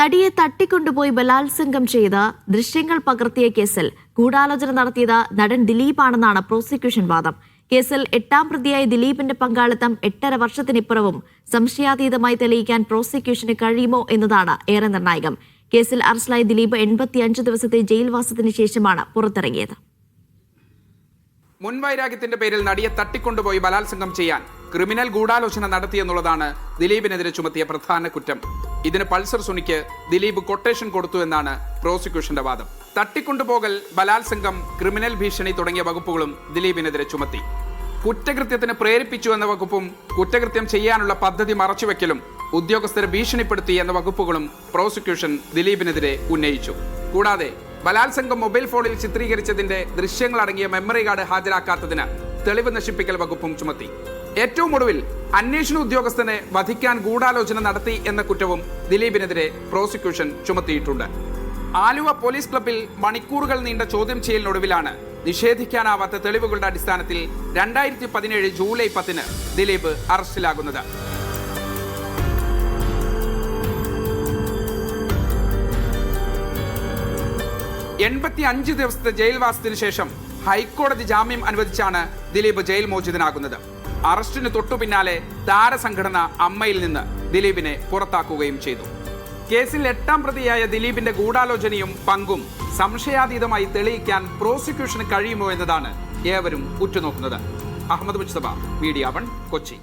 നടിയെ തട്ടിക്കൊണ്ടുപോയി ബലാത്സംഗം ചെയ്ത് ദൃശ്യങ്ങൾ പകർത്തിയ കേസിൽ ഗൂഢാലോചന നടത്തിയത് നടൻ ദിലീപാണെന്നാണ് പ്രോസിക്യൂഷൻ വാദം. കേസിൽ എട്ടാം പ്രതിയായ ദിലീപിന്റെ പങ്കാളിത്തം എട്ടര വർഷത്തിനിപ്പുറവും സംശയാതീതമായി തെളിയിക്കാൻ പ്രോസിക്യൂഷന് കഴിയുമോ എന്നതാണ് ഏറെ നിർണായകം. കേസിൽ അറസ്റ്റിലായ ദിലീപ് എൺപത്തിയഞ്ച് ദിവസത്തെ ജയിൽവാസത്തിന് ശേഷമാണ് പുറത്തിറങ്ങിയത്. മുൻവൈരാഗ്യത്തിന്റെ പേരിൽ നടിയെ തട്ടിക്കൊണ്ടുപോയി ബലാത്സംഗം ചെയ്യാൻ ക്രിമിനൽ ഗൂഢാലോചന നടത്തിയെന്നുള്ളതാണ് ദിലീപിനെതിരെ ചുമത്തിയ പ്രധാന കുറ്റം. ഇതിന് പൾസർ സുനിക്ക് ദിലീപ് കൊട്ടേഷൻ കൊടുത്തു എന്നാണ് പ്രോസിക്യൂഷന്റെ വാദം. തട്ടിക്കൊണ്ടുപോകൽ ബലാത്സംഗം ക്രിമിനൽ ഭീഷണി തുടങ്ങിയ വകുപ്പുകളും ദിലീപിനെതിരെ ചുമത്തി. കുറ്റകൃത്യത്തിന് പ്രേരിപ്പിച്ചു എന്ന വകുപ്പും കുറ്റകൃത്യം ചെയ്യാനുള്ള പദ്ധതി മറച്ചുവെക്കലും ഉദ്യോഗസ്ഥരെ ഭീഷണിപ്പെടുത്തി എന്ന വകുപ്പുകളും പ്രോസിക്യൂഷൻ ദിലീപിനെതിരെ ഉന്നയിച്ചു. കൂടാതെ ബലാത്സംഗം മൊബൈൽ ഫോണിൽ ചിത്രീകരിച്ചതിന്റെ ദൃശ്യങ്ങളടങ്ങിയ മെമ്മറി കാർഡ് ഹാജരാക്കാത്തതിന് തെളിവ് നശിപ്പിക്കൽ വകുപ്പും ചുമത്തി. ഏറ്റവും ഒടുവിൽ അന്വേഷണ ഉദ്യോഗസ്ഥനെ വധിക്കാൻ ഗൂഢാലോചന നടത്തി എന്ന കുറ്റവും ദിലീപിനെതിരെ പ്രോസിക്യൂഷൻ ചുമത്തിയിട്ടുണ്ട്. ആലുവ പോലീസ് ക്ലബിൽ മണിക്കൂറുകൾ നീണ്ട ചോദ്യം ചെയ്യലിനൊടുവിലാണ് നിഷേധിക്കാനാവാത്ത തെളിവുകളുടെ അടിസ്ഥാനത്തിൽ രണ്ടായിരത്തി പതിനേഴ് ജൂലൈ പത്തിന് ദിലീപ് അറസ്റ്റിലാകുന്നത്. എൺപത്തി അഞ്ച് ദിവസത്തെ ജയിൽവാസത്തിന് ശേഷം ഹൈക്കോടതി ജാമ്യം അനുവദിച്ചാണ് ദിലീപ് ജയിൽ മോചിതനാകുന്നത്. അറസ്റ്റിന് തൊട്ടു പിന്നാലെ താരസംഘടന അമ്മയിൽ നിന്ന് ദിലീപിനെ പുറത്താക്കുകയും ചെയ്തു. കേസിൽ എട്ടാം പ്രതിയായ ദിലീപിന്റെ ഗൂഢാലോചനയും പങ്കും സംശയാതീതമായി തെളിയിക്കാൻ പ്രോസിക്യൂഷന് കഴിയുമോ എന്നതാണ് ഏവരും ഉറ്റുനോക്കുന്നത്. Ahmed Mustafa Media One Kochi.